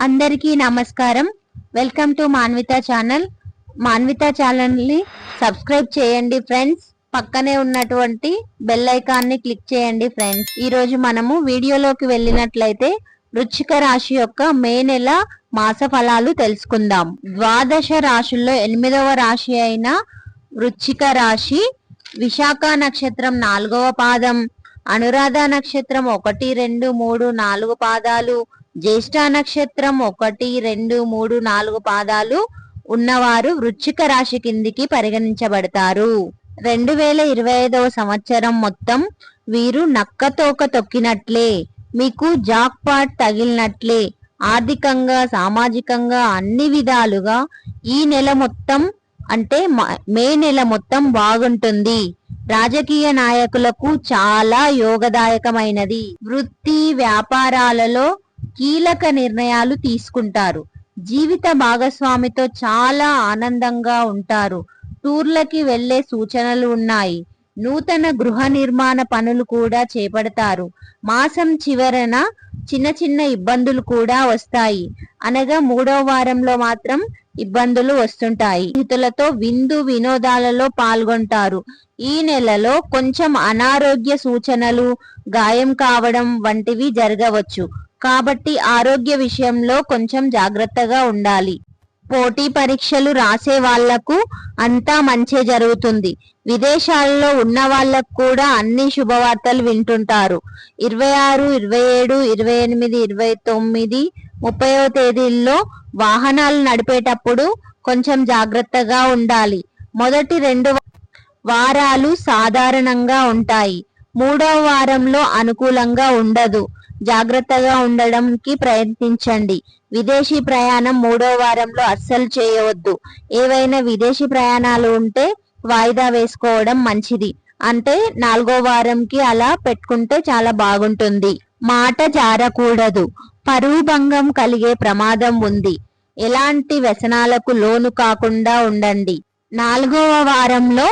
అందరికీ నమస్కారం. Welcome to Manvitha channel Manvitha ఛానల్ని సబ్స్క్రైబ్ చేయండి ఫ్రెండ్స్ పక్కనే ఉన్నటువంటి బెల్ ఐకాన్ని క్లిక్ చేయండి ఫ్రెండ్స్ ఈరోజు మనము వీడియోలోకి వెళ్ళినట్లయితే వృచ్చిక రాశి యొక్క మే నెల మాస ఫలాలు తెలుసుకుందాం. ద్వాదశ రాశుల్లో ఎనిమిదవ రాశి అయిన వృచ్చిక రాశి విశాఖ నక్షత్రం నాలుగవ పాదం అనురాధ నక్షత్రం ఒకటి రెండు మూడు నాలుగు పాదాలు జ్యేష్ఠ నక్షత్రం ఒకటి రెండు మూడు నాలుగు పాదాలు ఉన్నవారు వృచ్చిక రాశి కిందికి పరిగణించబడతారు. రెండు వేల ఇరవై ఐదవ సంవత్సరం మొత్తం వీరు నక్కతోక తొక్కినట్లే మీకు జాక్ పాట్ తగిలినట్లే. ఆర్థికంగా సామాజికంగా అన్ని విధాలుగా ఈ నెల మొత్తం అంటే మ- మే నెల మొత్తం బాగుంటుంది. రాజకీయ నాయకులకు చాలా యోగదాయకమైనది. వృత్తి వ్యాపారాలలో కీలక నిర్ణయాలు తీసుకుంటారు. జీవిత భాగస్వామితో చాలా ఆనందంగా ఉంటారు. టూర్లకి వెళ్ళే సూచనలు ఉన్నాయి. నూతన గృహ నిర్మాణ పనులు కూడా చేపడతారు. మాసం చివరన చిన్న చిన్న ఇబ్బందులు కూడా వస్తాయి. అనగా మూడో వారంలో మాత్రం ఇబ్బందులు వస్తుంటాయి. స్నేహితులతో విందు వినోదాలలో పాల్గొంటారు. ఈ నెలలో కొంచెం అనారోగ్య సూచనలు గాయం కావడం వంటివి జరగవచ్చు. కాబట్టి ఆరోగ్య విషయంలో కొంచెం జాగ్రత్తగా ఉండాలి. పోటీ పరీక్షలు రాసే వాళ్ళకు అంతా మంచే జరుగుతుంది. విదేశాల్లో ఉన్న వాళ్ళకు కూడా అన్ని శుభవార్తలు వింటుంటారు. ఇరవై ఆరు ఇరవై ఏడు ఇరవై ఎనిమిది ఇరవై తొమ్మిది ముప్పైవ తేదీల్లో వాహనాలు నడిపేటప్పుడు కొంచెం జాగ్రత్తగా ఉండాలి. మొదటి రెండు వారాలు సాధారణంగా ఉంటాయి. మూడవ వారంలో అనుకూలంగా ఉండదు. జాగ్రత్తగా ఉండడానికి ప్రయత్నించండి. విదేశీ ప్రయాణం మూడో వారంలో అస్సలు చేయవద్దు. ఏవైనా విదేశీ ప్రయాణాలు ఉంటే వాయిదా వేసుకోవడం మంచిది. అంటే నాలుగో వారంకి అలా పెట్టుకుంటే చాలా బాగుంటుంది. మాట జారకూడదు. పరువు భంగం కలిగే ప్రమాదం ఉంది. ఎలాంటి వ్యసనాలకు లోను కాకుండా ఉండండి. నాలుగవ వారంలో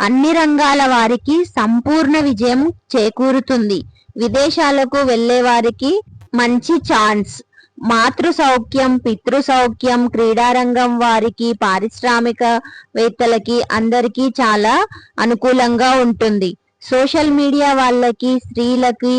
అన్ని రంగాల వారికి సంపూర్ణ విజయం చేకూరుతుంది. విదేశాలకు వెళ్ళే వారికి మంచి ఛాన్స్. మాతృ సౌఖ్యం పితృ సౌఖ్యం క్రీడారంగం వారికి పారిశ్రామికవేత్తలకి అందరికీ చాలా అనుకూలంగా ఉంటుంది. సోషల్ మీడియా వాళ్ళకి స్త్రీలకి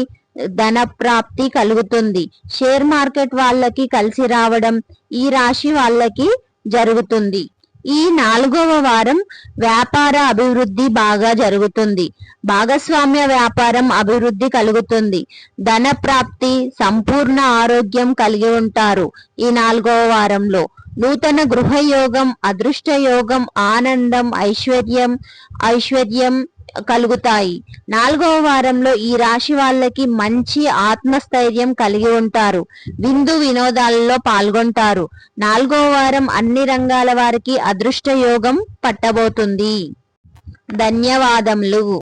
ధన ప్రాప్తి కలుగుతుంది. షేర్ మార్కెట్ వాళ్ళకి కలిసి రావడం ఈ రాశి వాళ్ళకి జరుగుతుంది. ఈ నాలుగవ వారం వ్యాపార అభివృద్ధి బాగా జరుగుతుంది. భాగస్వామ్య వ్యాపారం అభివృద్ధి కలుగుతుంది. ధన ప్రాప్తి సంపూర్ణ ఆరోగ్యం కలిగి ఉంటారు ఈ నాలుగవ వారంలో. నూతన గృహయోగం అదృష్ట యోగం ఆనందం ఐశ్వర్యం ఐశ్వర్యం కలుగుతాయి. నాలుగవ వారంలో ఈ రాశి వాళ్ళకి మంచి ఆత్మస్థైర్యం కలిగి ఉంటారు. విందు వినోదాలలో పాల్గొంటారు. నాలుగవ వారం అన్ని రంగాల వారికి అదృష్ట యోగం పట్టబోతుంది. ధన్యవాదములు.